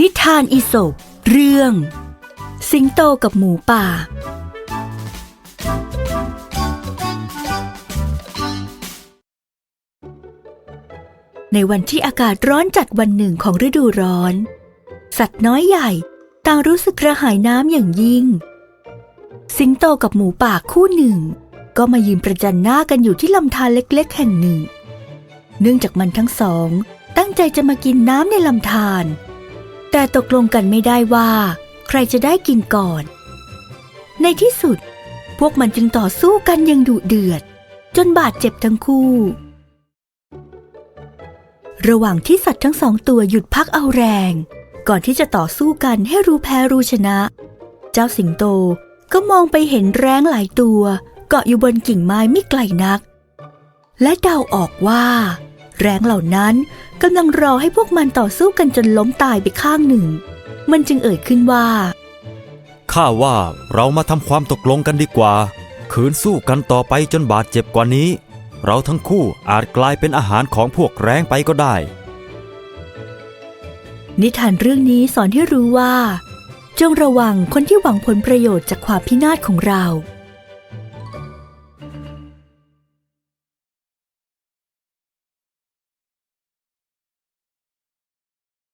นิทานอีสปเรื่อง สิงโตกับหมูป่า ในวันที่อากาศร้อนจัดวันหนึ่งของฤดูร้อน สัตว์น้อยใหญ่ต่างรู้สึกกระหายน้ำอย่างยิ่ง สิงโตกับหมูป่าคู่หนึ่ง ก็มายืนประจันหน้ากันอยู่ที่ลำธารเล็ก ๆ แห่งหนึ่ง เนื่องจากมันทั้งสอง ตั้งใจจะมากินน้ำในลำธาร แต่ตกลงกันไม่ได้ว่า ใครจะได้กินก่อน ในที่สุด พวกมันจึงต่อสู้กันอย่างดุเดือด จนบาดเจ็บทั้งคู่ ระหว่างที่สัตว์ทั้งสองตัวหยุดพักเอาแรง ก่อนที่จะต่อสู้กันให้รู้แพ้รู้ชนะ เจ้าสิงโตก็มองไปเห็นแร้งหลายตัว เกาะอยู่บนกิ่งไม้ไม่ไกลนัก และเดาออกว่า แร้งเหล่านั้นกำลังรอให้พวกมันต่อสู้กันจนล้มตายไปข้างหนึ่ง มันจึงเอ่ยขึ้นว่า ข้าว่าเรามาทำความตกลงกันดีกว่า ขืนสู้กันต่อไปจนบาดเจ็บกว่านี้ เราทั้งคู่อาจกลายเป็นอาหารของพวกแร้งไปก็ได้ นิทานเรื่องนี้สอนให้รู้ว่า จงระวังคนที่หวังผลประโยชน์จากความพินาศของเรา